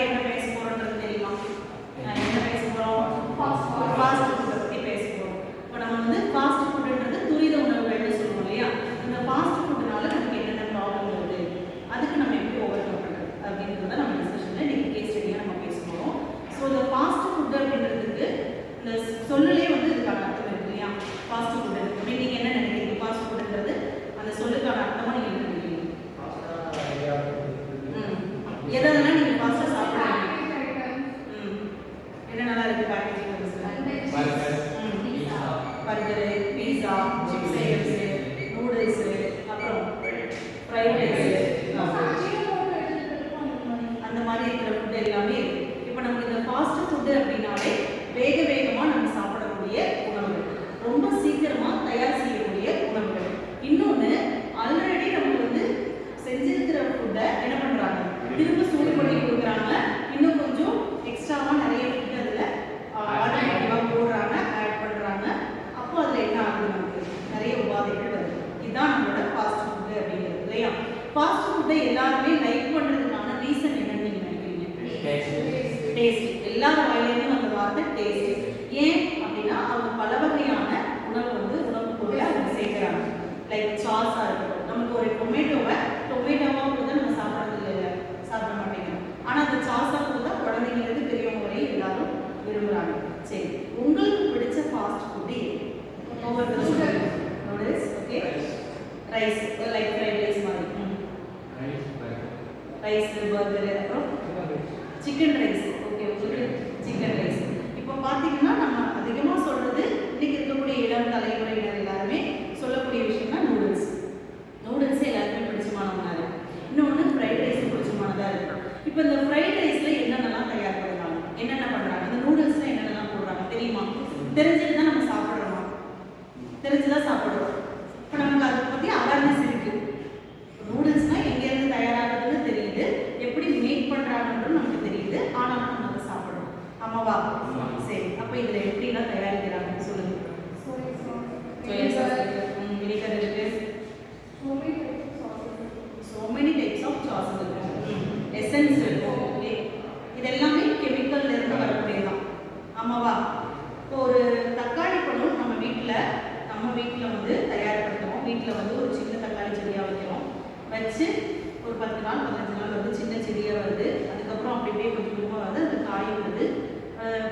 எல்லாருமே என்ன பேச போறோம்ன்றது தெரியுமா அஹ் என்ன பேச போறோம் ஃபாஸ்ட் ஃபுட் பத்தி பேச போறோம் இப்போ நம்ம வந்து ஃபாஸ்ட் ஃபுட்ன்றது துரித உணவுகள்னு சொல்லுவோம் இல்லையா இந்த ஃபாஸ்ட் ஃபுட்னால நமக்கு என்னென்ன ப்ராப்ளம் வருது அதுக்கு நம்ம எப்படி ஓவர் கம் பண்றது அப்படின்றத நம்ம டிஸ்கஷன்ல இன்னைக்கு கேஸ் ஸ்டடியா நம்ம பேச போறோம் ஸோ இந்த ஃபாஸ்ட் ஃபுட் அப்படின்றதுக்கு இந்த சொல்லுலே வந்து இதுக்கான அர்த்தம் இருக்கு இல்லையா ஃபாஸ்ட் ஃபுட் அப்படின்னு நீங்க என்ன நினைக்கிறீங்க ஃபாஸ்ட் ஃபுட்ன்றது அந்த சொல்லுக்கான அர்த்தமா நீங்க என்ன நினைக்கிறீங்க ம். எதெல்லாம் நீங்க ஃபாஸ்டா சாப்பிடுறீங்க ம். என்னென்னலாம் இருக்கு packaging burger pizza chips items noodles அப்புறம் ஃப்ரைட் ரைஸு அந்த மாதிரி இருக்கிற ஃபுட் எல்லாமே இருக்கு இப்போ நமக்கு இந்த ஃபாஸ்ட் ஃபுட்டு அப்படின்னாலே வேக வேகமாக நம்ம சாப்பிடக்கூடிய உணவுகள் ரொம்ப சீக்கிரமாக தயார் செய்யக்கூடிய உணவுகள் இன்னொன்று ஆல்ரெடி நமக்கு வந்து செஞ்சிருக்கிற ஃபுட்டை என்ன பண்ணுறாங்க திரும்ப சூடு பண்ணி கொடுக்குறாங்க இன்னும் கொஞ்சம் எக்ஸ்ட்ராவாக நிறைய ஃபுட் அதில் ஆல்டர்னேட்டிவாக போடுறாங்க ஆட் பண்ணுறாங்க அப்போ அதில் என்ன ஆகுது நமக்கு நிறைய உபாதைகள் வருது இதுதான் நம்மளோட ஃபாஸ்ட் ஃபுட்டு அப்படிங்கிறது இல்லையா? ஃபாஸ்ட் ஃபுட்டை எல்லாருமே லைக் பண்ணுறதுக்கான ரீசன் என்னன்னு நீங்கள் நினைக்கிறீங்க? டேஸ்ட் எல்லார் வாயிலேருந்து வந்த வார்த்தை டேஸ்ட் ஏன் அப்படின்னா அவங்க பல வகையான உணவு வந்து உணவு பொருளை அவங்க சேர்க்குறாங்க. லைக் சாஸாக இருக்கட்டும். நமக்கு ஒரு டொமேட்டோவை டொமேட்டோவாக கூட நம்ம சாப்பிட்றது இல்லை சாப்பிட மாட்டேங்கிறோம் ஆனால் அந்த சாஸாக கூட குழந்தைங்களுக்கு பெரியவங்க வரையும் எல்லாரும் விரும்புகிறாங்க சரி உங்களுக்கு பிடிச்ச ஃபாஸ்ட் ஃபுட்டு ஒவ்வொருத்தரும் ரைஸ் லைக் ஃப்ரைட் ரைஸ் மாதிரி. ரைஸ் பர்கர் அப்புறம் சிக்கன் ரைஸ் ஓகே உங்களுக்கு சிக்கன் ரைஸ் இப்போ பார்த்தீங்கன்னா நம்ம அதிகமாக சொல்றது இன்னைக்கு இருக்கக்கூடிய இளம் தலைமுறையினர் எல்லாருமே சொல்லக்கூடிய விஷயம்னா நூடுல்ஸ் நூடுல்ஸ் எல்லாருமே பிடிச்சமான ஒன்றா இருக்கு. இன்னொன்று ஃப்ரைட் ரைஸ் பிடிச்சமானதாக இருக்கு. இப்போ இந்த ஃப்ரைட் ரைஸ்ல என்னென்னலாம் தயார் பண்ணுறாங்க என்னென்ன பண்ணுறாங்க இந்த நூடுல்ஸ்ல என்னென்னலாம் போடுறாங்க? தெரியுமா? தெரிஞ்சுட்டு தான் நம்ம சாப்பிட்றோமா? தெரிஞ்சுதான் சாப்பிடுறோம். இப்போ நமக்கு அதை பற்றி அவேர்னஸ் இருக்கு நூடுல்ஸ்னா எங்கேருந்து தயாராகுதுன்னு தெரியுது எப்படி மேக் பண்ணுறாங்கன்றது நமக்கு தெரியுது ஆனாலும் நம்ம அதை சாப்பிடுறோம் ஆமாவா சரி அப்போ இதில் எப்படிலாம் தயாரிக்கிறாங்கன்னு சொல்லுங்க சோயா சாஸ் இருக்கு வினிகர் இருக்கு so many types of sauce இருக்கும் எசன்ஸ் இருக்கும் ஓகே இது எல்லாமே கெமிக்கல்ல இருந்து வரக்கூடியதான் ஆமாவா இப்போ ஒரு தக்காளி பழம் நம்ம வீட்டில் நம்ம வீட்டில் வந்து தயார்படுத்துவோம் வீட்டில் வந்து ஒரு சின்ன தக்காளி செடியாக வைக்கிறோம். வச்சு ஒரு பத்து நாள் பதினஞ்சு நாள் வந்து சின்ன செடியாக வருது. அதுக்கப்புறம் அப்படியே கொஞ்சம் கொஞ்சமாக வருது அது காய் வருது.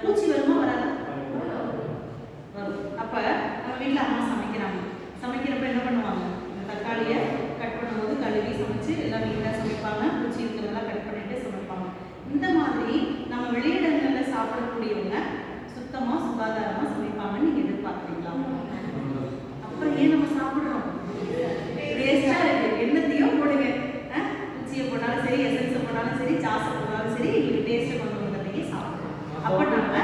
பூச்சி வருமா வராது? வரும். அப்போ நம்ம வீட்டில் அம்மா சமைக்கிறாங்க. சமைக்கிறப்ப என்ன பண்ணுவாங்க? இந்த தக்காளியை கட் பண்ணும்போது கழுவி சமைச்சு எல்லாம் நீட்டாக சமைப்பாங்க. பூச்சி இருக்கிறதெல்லாம் கட் பண்ணிட்டு சமைப்பாங்க. இந்த மாதிரி நம்ம வெளியிடங்களில் சாப்பிடக்கூடியவங்க சுத்தமாக சுகாதாரமாக சமைப்பாங்கன்னு நீங்கள் எதிர்பார்க்குறீங்களா அப்புறம் ஏன் நம்ம சாப்பிடுறோம் டேஸ்டா இருக்கு என்னத்தையும் போடுங்க அஹ், குச்சியை போட்டாலும் சரி எசன்ஸை போட்டாலும் சரி சாஸை போட்டாலும் சரி எங்களுக்கு டேஸ்ட்டை கொண்டு வந்ததையே சாப்பிடுறோம் அப்போ நம்ம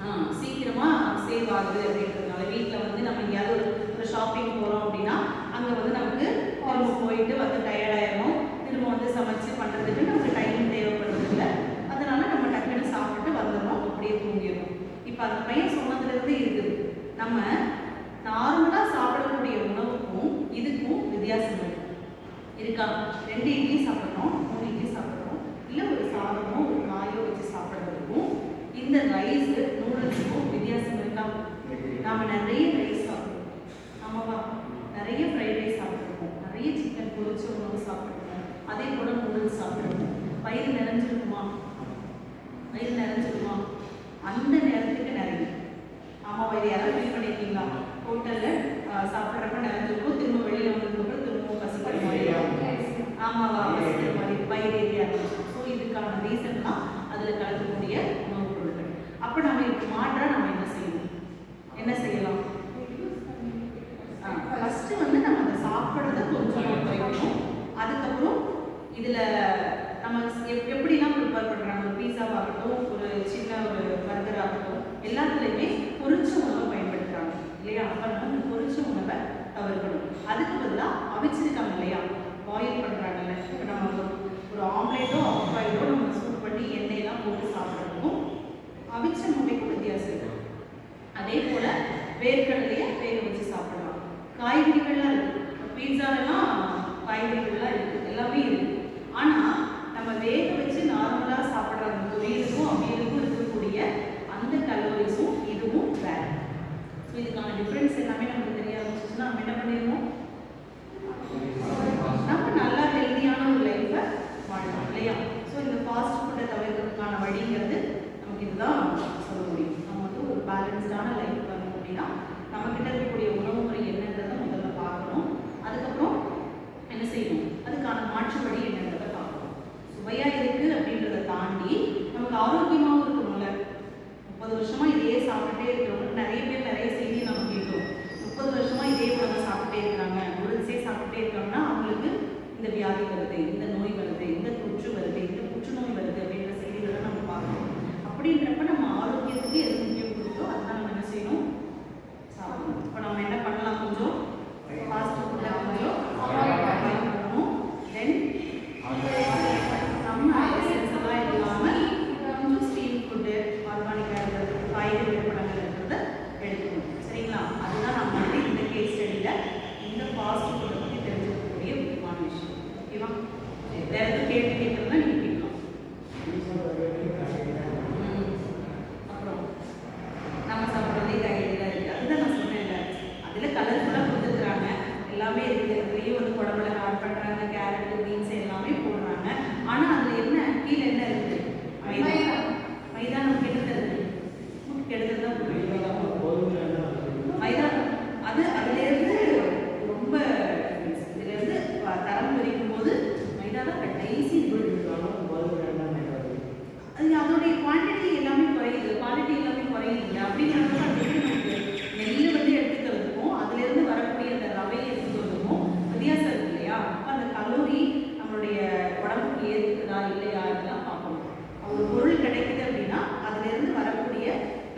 ஆ, சீக்கிரமா சேவ் ஆகுது அப்படின்றதுனால வீட்டில் வந்து நம்ம எங்கேயாவது ஒரு ஒரு ஷாப்பிங் போகிறோம் அப்படின்னா அங்கே வந்து நமக்கு குழம்பு போயிட்டு வந்து டயர்டாயிரும் திரும்ப வந்து சமைச்சு பண்ணுறதுக்கு நமக்கு டைம் தேவைப்படுறது இல்லை அதனால நம்ம டக்குன்னு சாப்பிட்டு வந்துடுறோம். அப்படியே தூங்கிடுறோம். இப்போ அந்த பையன் சொன்னதுலேருந்து இருக்குது. நம்ம நார்மலாக சாப்பிடக்கூடிய உணவுக்கும் இதுக்கும் வித்தியாசம் இருக்கா? ரெண்டு இட்லி சாப்பிட்றோம் மூணு இட்லி சாப்பிட்றோம் இல்லை ஒரு சாதமோ ஒரு காயோ வச்சு சாப்பிட்றதுக்கும் இந்த ரைஸ் நூடுல்ஸுக்கும் வித்தியாசம் இருக்கா நாம நிறைய ரைஸ் சாப்பிடுவோம். ஆமாவா நிறைய ஃப்ரைட் ரைஸ் சாப்பிட்ருக்கோம் நிறைய சிக்கன் பொரிச்ச உணவு சாப்பிட்ருக்கோம் அதே போல் நூடுல்ஸ் சாப்பிட்ருக்கோம் வயிறு நிறைஞ்சிருக்குமா? வயிறு நிறைஞ்சிருக்குமா? அந்த நேரத்துக்கு நிறைய. ஆமாம் வயிறு யாராவது ஃபீல் பண்ணியிருக்கீங்களா ஹோட்டலில் சாப்பிட்றப்ப நிறைஞ்சிருக்கும். திரும்ப வெளியில் வந்ததுக்கப்புறம் மாதிரி இருக்கும். ஆமாவா? தவிர்க்கணும் அதுக்கு பதிலாக அவிச்சிருக்காங்க இல்லையா? பாயில் பண்ணுறாங்கல்ல இப்போ நம்ம ஒரு ஆம்லேட்டோ ஆஃபாயிலோ நம்ம சூட் பண்ணி எண்ணெயெல்லாம் போட்டு சாப்பிட்றதுக்கும் அவிச்ச முட்டைக்கும் வித்தியாசம் இருக்கும் அதே போல் வேர்க்கடலையை வேக வச்சு சாப்பிடலாம். காய்கறிகள்லாம் இருக்குது பீட்சாலெல்லாம் காய்கறிகள்லாம் இருக்குது எல்லாமே இருக்குது ஆனால் நம்ம வேக வச்சு நார்மலாக சாப்பிட்ற அந்த பொரியலுக்கும் அவியலுக்கும் இருக்கக்கூடிய பேலன்ஸ்டான லைஃப் வரணும் அப்படின்னா நம்ம கிட்ட இருக்கக்கூடிய உணவு முறை என்னன்றதை முதல்ல பார்க்கணும். அதுக்கப்புறம் என்ன செய்யணும்? அதுக்கான மாற்றுப்படி என்னன்றதை பார்க்கணும். சுவையாக இருக்குது அப்படின்றத தாண்டி நமக்கு ஆரோக்கியமாகவும் இருக்கணும்ல. முப்பது வருஷமா இதையே சாப்பிட்டுட்டே இருக்கிறவங்க நிறைய பேர் நிறைய செய்தி நம்ம கேட்டோம். முப்பது வருஷமா இதே உணவை சாப்பிட்டே இருக்கிறாங்க. உடல்சே சாப்பிட்டே இருக்கோம்னா அவங்களுக்கு இந்த வியாதி வருது இந்த நோய் வருது இந்த தொற்று வருது இந்த புற்றுநோய் வருது அப்படின்ற செய்திகளை நம்ம பார்க்கணும். அப்படின்றப்ப நம்ம ஆரோக்கியத்துக்கு எதுவும்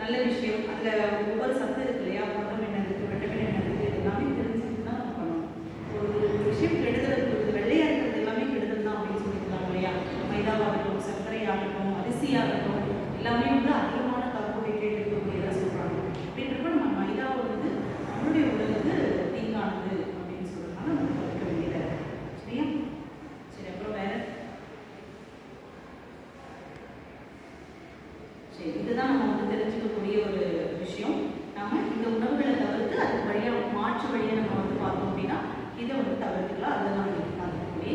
நல்ல விஷயம். அதில் ஒவ்வொரு சத்து தான் நம்ம வந்து தெரிஞ்சுக்கக்கூடிய ஒரு விஷயம். நம்ம இந்த உணவுகளை தவிர்த்து அதுக்கு வழியாக மாற்று வழியாக நம்ம வந்து பார்த்தோம் அப்படின்னா இதை வந்து தவிர்த்துக்கலாம். அதெல்லாம் நம்மளுக்கு பார்க்கக்கூடிய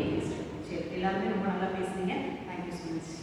சரி எல்லாருமே ரொம்ப நல்லா பேசுனீங்க. Thank you so much